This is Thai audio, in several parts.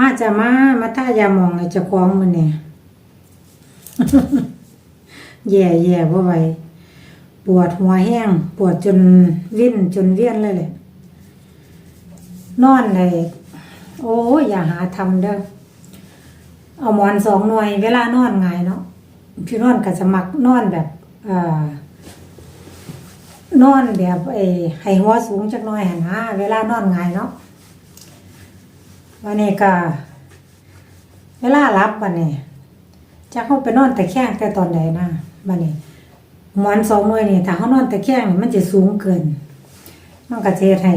มาจะมา มาท่ายามองไอ้เจ้าของมันเนี่ยแย่แย่บ่ไหวปวดหัวแห้ง ปวดจนวิ่นจนเวียนเลยแหละนอนเลยโอ้ยอย่าหาทำเด้อเอาหมอนสองหน่วย เวลานอนไงเนาะพี่นอนก็จะมักนอนแบบเอ่อนอนแบบไอ้ให้หัวสูงจักหน่อยหันนะเวลานอนไงเนาะ วันนี้ก็เวลารับวันนี้จะเข้าไปนอนแต่แข้งแต่ตอนใดนะวันนี้หมอนสองหน่วยนี่ถ้าเขานอนแต่แข้งนี่มันจะสูงเกินมันก็จะเฮ็ดให้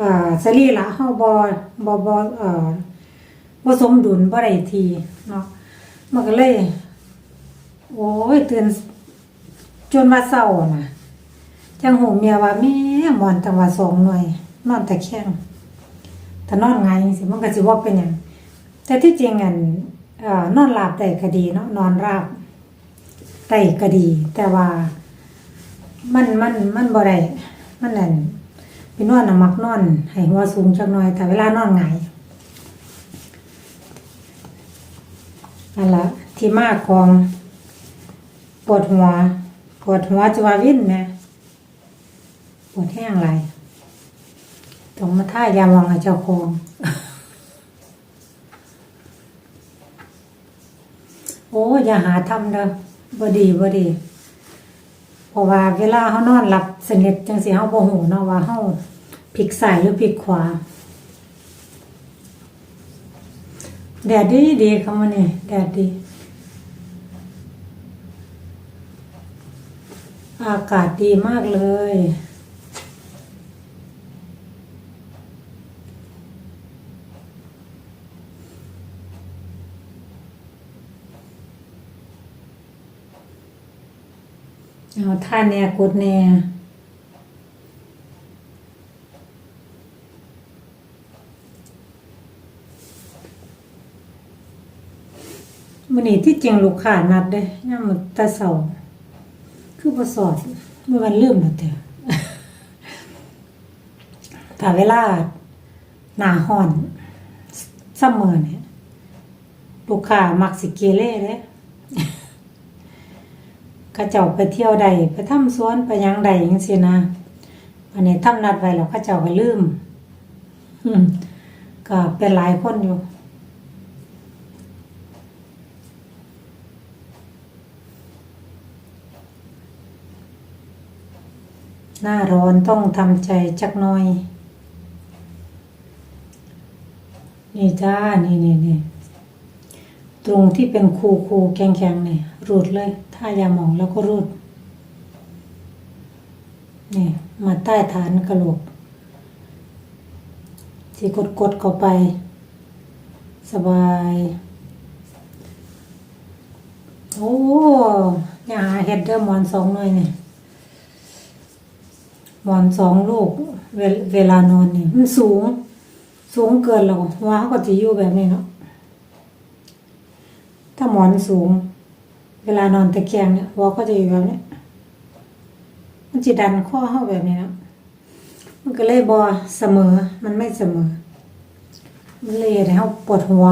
อ่าสรีระเฮาบ่บ่บ่เอ่อบ่สมดุลบ่ได้ทีเนาะมันก็เลย โอ้ยเตื่นจนมาเศร้าน่ะจังหูเมียว่าแม่หมอนตั้งว่าสองหน่วย นอนแต่แข้ง ถ้านอนไงจังซี่มันก็สิบ่เป็นหยังแต่ที่จริงอันเอ่อนอนหลับได้ก็ดีเนาะนอนราบได้ก็ดี แต่ว่า มันมันมันบ่ได้มันนั่นพี่นอนน่ะมักนอนให้หัวสูงจักหน่อย แต่เวลานอนหงายนั่นละที่มากของปวดหัวปวดหัวจะว่าวิ่นแหมปวดแห้งไร ต้องมาท่ายามองให้เจ้าของโอ้อย่าหาทำเด้อบ่ดีบ่ดีเพราะว่าเวลาเฮานอนหลับสนิทจังสิเฮาบ่ฮู้เนาะว่าเฮาพลิกซ้ายหรือพลิกขวาแดดดีดีคำว่านี่แดดดี อากาศดีมากเลย เอาท่าแน่กดแน่มันนี้ที่จริงลูกค้านัดเด้ย่ามันตะเสาคือบ่สอดเมื่อวันลืมแล้วเถอะถ้าเวลาหนาฮ้อนซัมเอเนี่ยลูกค้ามักสิเกเรเด้เขาเจ้าไปเที่ยวใดไปทำสวนไปยังใดจังซี่นะอันนี้ทำนัดไว้แล้วเขาเจ้าก็ลืม อืมก็เป็นหลายคนอยู่หน้าร้อนต้องทำใจจักหน่อย นี่จ้า นี่นี่นี่ ตรงที่เป็นคูคูแข็งแข็งเนี่ยรูดเลยถ้ายาหมองแล้วก็รูดนี่มาใต้ฐานกระโหลกที่กดกดเข้าไป สบาย โอ้ยาเฮ็ดเดอร์หมอนสองหน่อยเนี่ยหมอนสองลูกเวลเวลานอนนี่มันสูง สูงเกินแล้วหัวเขาก็จะอยู่แบบนี้เนาะ ถ้าหมอนสูง เวลานอนตะแคงเนี่ยหัวก็จะอยู่แบบนี้มันจะดันข้อเข้าแบบนี้นะมันก็เลยบอเสมอ มันไม่เสมอ มันเลยให้เขาปวดหัว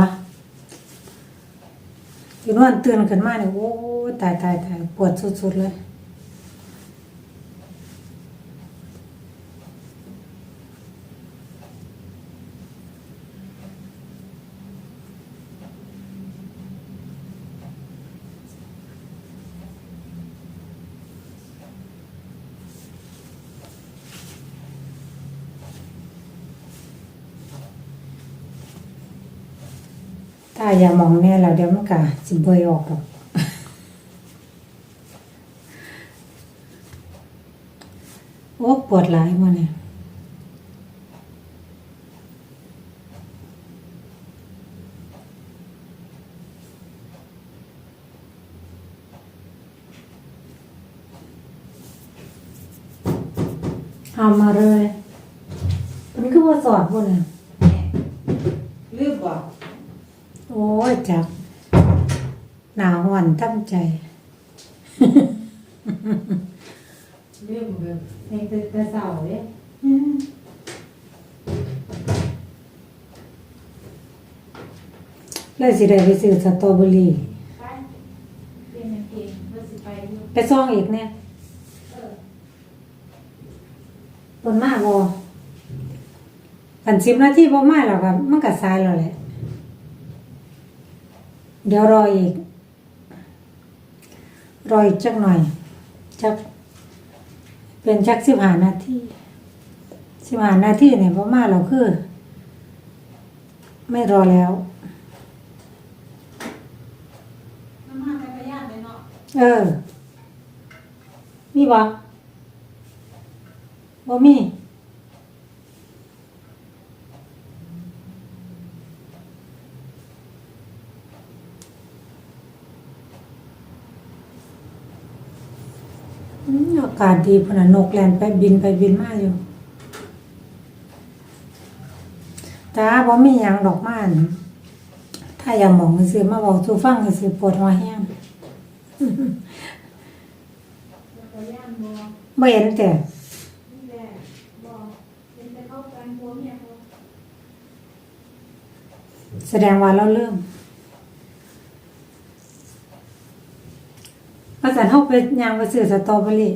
อยู่นอนตื่นขึ้นมาเนี่ยโอ้ตายตายตายปวดสุดๆเลย อย่ามองเนี่ยแล้วเดี๋ยวมันก็สิบอยออกหรอกโอ้ปวดหลายมาเนี่ยเอามาเลยมันคือว่าสอดบ่เนี่ยลืมบ่ โอ้ยจับหนาวหวันตั้งใจลืมเบิ่งในตึกแต่เสาเลยเลยสิได้ไปซื้อสตรอเบอรี่ไปเรียนอย่างเก่งเมื่อสิไปอยู่ไปซ่องอีกเนี่ยเออปนมาบ่กันสิบนาทีบ่มาแล้วก็มันก็สายแล้วแหละ เดี๋ยวรออีก รออีกจักหน่อยจักเป็นจักสิบห้านาทีสิบห้านาทีเนี่ยบ่มาแล้วคือ ไม่รอแล้วน้ำมันจักรยานเลยเนาะเออ มีบ่บ่มี อากาศดีพุ่นน่ะนกแลนไปบินไปบินมาอยู่แต่บ่มีหยังดอกไม้อั่นถ้าอยากหมองซื้อมาบอกสู่ฟังก็สิปวดหัวแห้งจักรยานบ่เห็นแต่นี่แหละแต่เข้ากันผัวเมียเขาแสดงว่าเราเริ่มาษาเฮาไปยางไปซื้อสตรอเบอรี่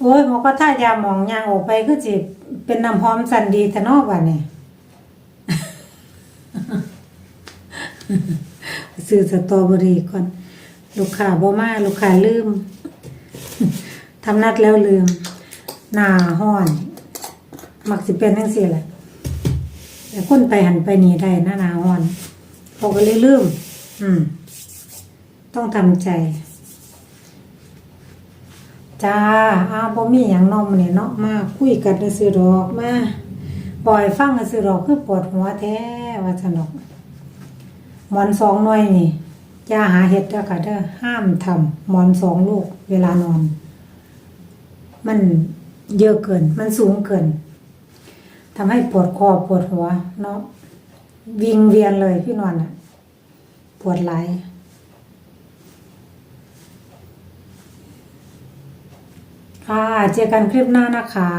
โอ้ยหมอก็ถ้ายาหมองยางออกไปคือสิเป็นน้ำหอมสันดีแต่นอกบัดนี้ซื้อสตรอเบอรี่ก่อน ลูกค้าบ่มาลูกค้าลืมทำนัดแล้วลืม หน้าห้อน มักสิเป็นจังซี่แหละ แต่คนไปหันไปนี่ได้หน้าหนาห้อนเขาก็เลยลืมอืม ต้องทำใจ จ้าอ้าวบ่มีหยังนอมเนี่ยเนาะมาคุยกันซื่อดอกมาปล่อยฟังซื่อดอกคือปวดหัวแท้ว่าซั่นอกมอนสองหน่วยนี่ยาหาเห็ดเด้อค่ะเด้อห้ามทำมอนสองลูก เวลานอน มันเยอะเกิน มันสูงเกิน ทำให้ปวดคอปวดหัวเนาะวิงเวียนเลยพี่นอนอะปวดไหลายค่ะ เจอกันคลิปหน้านะคะ